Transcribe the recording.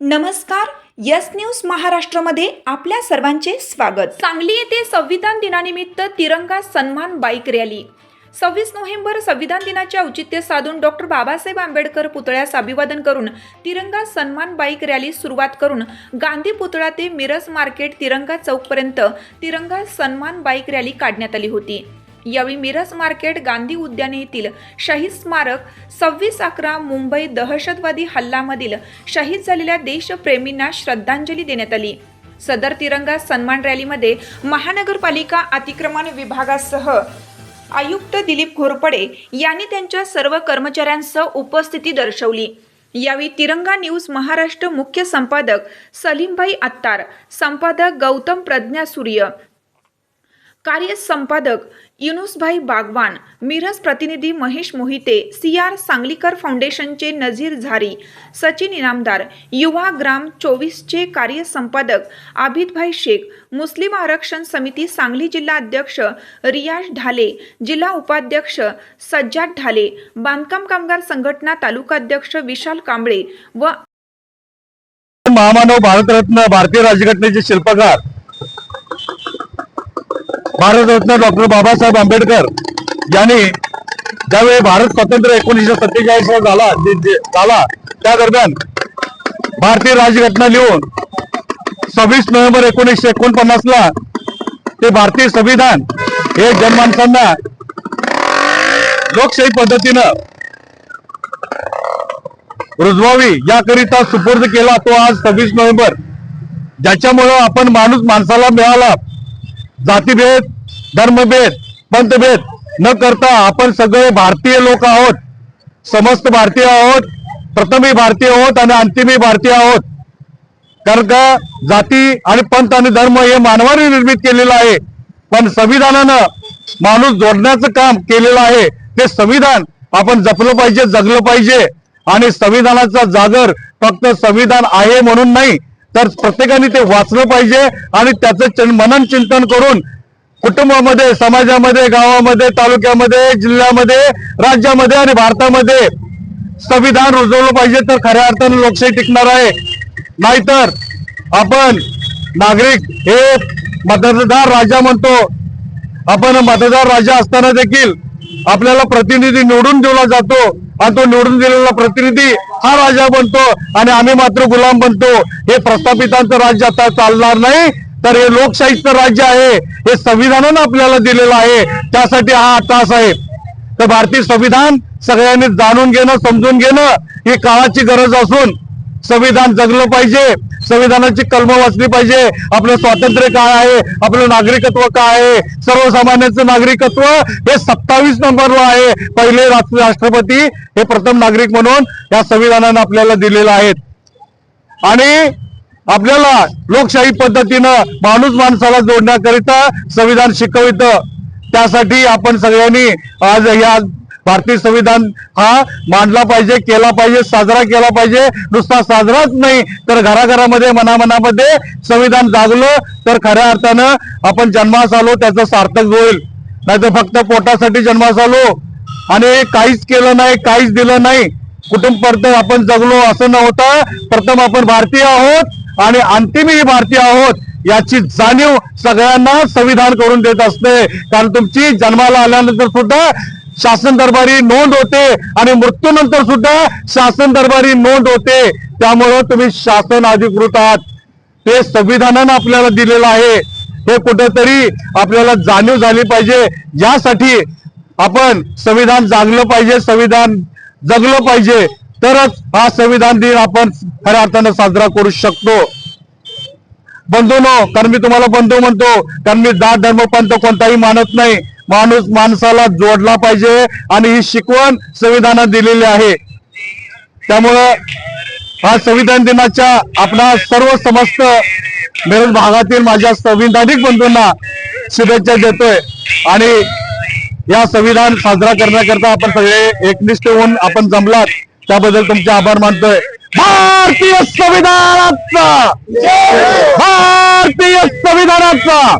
नमस्कार yes news महाराष्ट्रमध्ये आपल्या सर्वांचे स्वागत. सांगली येथे संविधान दिनानिमित्त तिरंगा सन्मान बाईक रॅली. सव्वीस नोव्हेंबर संविधान दिनाचे औचित्य साधून डॉक्टर बाबासाहेब आंबेडकर पुतळ्यास अभिवादन करून तिरंगा सन्मान बाईक रॅली सुरुवात करून गांधी पुतळा ते मिरज मार्केट तिरंगा चौकपर्यंत तिरंगा सन्मान बाईक रॅली काढण्यात आली होती. यावेळी मिरज मार्केट गांधी उद्यान येथील शहीद स्मारक सव्वीस अकरा मुंबई दहशतवादी हल्ल्यामधील शहीद झालेल्या देशप्रेमींना श्रद्धांजली देण्यात आली. सदर तिरंगा सन्मान रॅलीमध्ये महानगरपालिका अतिक्रमण विभागासह आयुक्त दिलीप घोरपडे यांनी त्यांच्या सर्व कर्मचाऱ्यांसह उपस्थिती दर्शवली. यावेळी तिरंगा न्यूज महाराष्ट्र मुख्य संपादक सलीमभाई अत्तार संपादक गौतम प्रज्ञा सूर्य कार्य संपादक युनुसभाई बागवान मिरज प्रतिनिधी महेश मोहिते सी आर सांगलीकर फाउंडेशनचे नझीर झारी सचिन इनामदार युवा ग्राम चोवीसचे कार्य संपादक आबिदभाई शेख मुस्लिम आरक्षण समिती सांगली जिल्हा अध्यक्ष रियाज ढाले जिल्हा उपाध्यक्ष सज्जाद ढाले बांधकाम कामगार संघटना तालुका अध्यक्ष विशाल कांबळे व महामानव भारतरत्न भारतीय राज्यघटनेचे शिल्पकार भारतरत्न डॉक्टर बाबासाहेब आंबेडकर यांनी ज्यावेळी भारत स्वतंत्र एकोणीसशे सत्तेचाळीसला झाला झाला त्या दरम्यान भारतीय राजघटना लिहून सव्वीस नोव्हेंबर एकोणीसशे एकोणपन्नास ला ते भारतीय संविधान हे जनमानसांना लोकशाही पद्धतीनं रुजवावी याकरिता सुपूर्द केला तो आज सव्वीस नोव्हेंबर. ज्याच्यामुळं आपण माणूस माणसाला मिळाला. जातीभेद धर्मभेद पंथभेद न करता आपण सगळे भारतीय लोक आहोत. समस्त भारतीय आहोत प्रथमी भारतीय आहोत आणि अंतिमी भारतीय आहोत. कारण का? जाती आणि पंथ आणि धर्म हे मानवाने निर्मित केलेलं आहे. पण संविधानानं माणूस जोडण्याचं काम केलेलं आहे. ते संविधान आपण जपलं पाहिजे जगलं पाहिजे. आणि संविधानाचा जागर फक्त संविधान आहे म्हणून नाही तर प्रत्येकाने ते वाचलं पाहिजे आणि त्याचं चिं- मनन चिंतन करून कुटुंबामध्ये समाजामध्ये गावामध्ये तालुक्यामध्ये जिल्ह्यामध्ये राज्यामध्ये आणि भारतामध्ये संविधान रुजवलं पाहिजे. तर खऱ्या अर्थानं लोकशाही टिकणार आहे. नाहीतर आपण नागरिक हे मतदार राजा म्हणतो. आपण मतदार राजा असताना देखील आपल्याला प्रतिनिधी निवडून दिला जातो. आणि तो निवडून दिलेला प्रतिनिधी हा राजा बनतो आणि आम्ही मात्र गुलाम बनतो. हे प्रस्थापितांचं राज्य आता चालणार नाही. तर हे लोकशाहीचं राज्य आहे. हे संविधानानं आपल्याला दिलेलं आहे. त्यासाठी हा तास आहे तर भारतीय संविधान सगळ्यांनी जाणून घेणं समजून घेणं ही काळाची गरज असून संविधान जगलं पाहिजे. संविधानाची कलम वाचली पाहिजे. आपलं स्वातंत्र्य काय आहे? आपलं नागरिकत्व काय आहे? सर्वसामान्यांचं नागरिकत्व हे सत्तावीस नंबरला आहे. पहिले राष्ट्रपती हे प्रथम नागरिक म्हणून या संविधानानं आपल्याला दिलेलं आहेत. आणि आपल्याला लोकशाही पद्धतीनं माणूस माणसाला जोडण्याकरिता संविधान शिकवितं. त्यासाठी आपण सगळ्यांनी आज या भारतीय संविधान हा मांडला पाहिजे केला पाहिजे साजरा केला पाहिजे. नुसता साजराच नाही तर घराघरामध्ये मनामनामध्ये संविधान जागलं तर खऱ्या अर्थानं आपण जन्मास आलो त्याचं सार्थक होईल. नाहीतर फक्त पोटासाठी जन्मास आलो आणि काहीच केलं नाही काहीच दिलं नाही. कुटुंब प्रथम आपण जगलो असं नव्हतं प्रथम आपण भारतीय आहोत आणि अंतिमही भारतीय आहोत याची जाणीव सगळ्यांना संविधान करून देत असते. कारण तुमची जन्माला आल्यानंतर सुद्धा शासन दरबारी नोंद होते आणि मृत्यूनंतर सुद्धा शासन दरबारी नोंद होते. त्यामुळं तुम्ही शासन अधिकृत आहात. ते संविधानानं आपल्याला दिलेलं आहे. हे कुठेतरी आपल्याला जाणीव झाली पाहिजे. यासाठी आपण संविधान जागलं पाहिजे संविधान जगलं पाहिजे. तरच हा संविधान दिन आपण खऱ्या अर्थानं साजरा करू शकतो. बंधू नो कारण मी तुम्हाला बंधू म्हणतो कारण मी जात धर्म पंथ कोणताही मानत नाही. माणूस माणसाला जोडला पाहिजे आणि ही शिकवण संविधानात दिलेली आहे. त्यामुळं हा संविधान दिनाच्या आपणा सर्व समस्त मिरज भागातील माझ्या संविधानिक बंधूंना शुभेच्छा देतोय. आणि या संविधान साजरा करण्याकरता आपण सगळे एकनिष्ठ होऊन आपण जमलात. त्याबद्दल तुमचे आभार मानतोय. भारतीय संविधानाचा! भारतीय संविधानाचा!